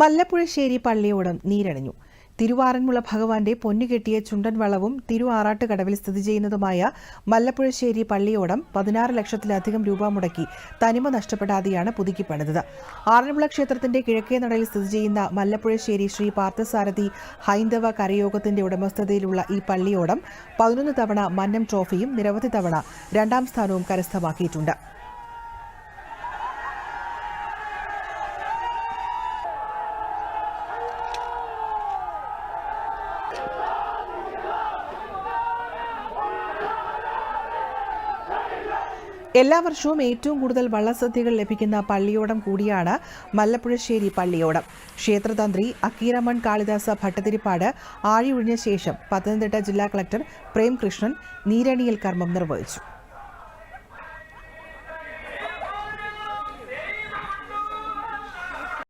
മല്ലപ്പുഴശ്ശേരി പള്ളിയോടം നീരണിഞ്ഞു. തിരുവാറന്മുള ഭഗവാന്റെ പൊന്നുകെട്ടിയ ചുണ്ടൻ വളവും കടവിൽ സ്ഥിതി ചെയ്യുന്നതുമായ മല്ലപ്പുഴശ്ശേരി പള്ളിയോടം പതിനാറ് ലക്ഷത്തിലധികം രൂപ മുടക്കി തനിമ നഷ്ടപ്പെടാതെയാണ് പുതുക്കി പണിതത്. ആറന്മുള ക്ഷേത്രത്തിന്റെ കിഴക്കേ നടയിൽ സ്ഥിതി ചെയ്യുന്ന മല്ലപ്പുഴശ്ശേരി ശ്രീ പാർത്ഥസാരഥി ഹൈന്ദവ കരയോഗത്തിന്റെ ഉടമസ്ഥതയിലുള്ള ഈ പള്ളിയോടം പതിനൊന്ന് തവണ മന്നം ട്രോഫിയും നിരവധി തവണ രണ്ടാം സ്ഥാനവും കരസ്ഥമാക്കിയിട്ടുണ്ട്. എല്ലാ വർഷവും ഏറ്റവും കൂടുതൽ വള്ളസദ്യകൾ ലഭിക്കുന്ന പള്ളിയോടം കൂടിയാണ് മല്ലപ്പുഴശ്ശേരി പള്ളിയോടം. ക്ഷേത്രതന്ത്രി അക്കീരമൺ കാളിദാസ ഭട്ടതിരിപ്പാട് ആഴിയൊഴിഞ്ഞ ശേഷം പത്തനംതിട്ട ജില്ലാ കളക്ടർ പ്രേംകൃഷ്ണൻ നീരണിയിൽ കർമ്മം നിർവഹിച്ചു.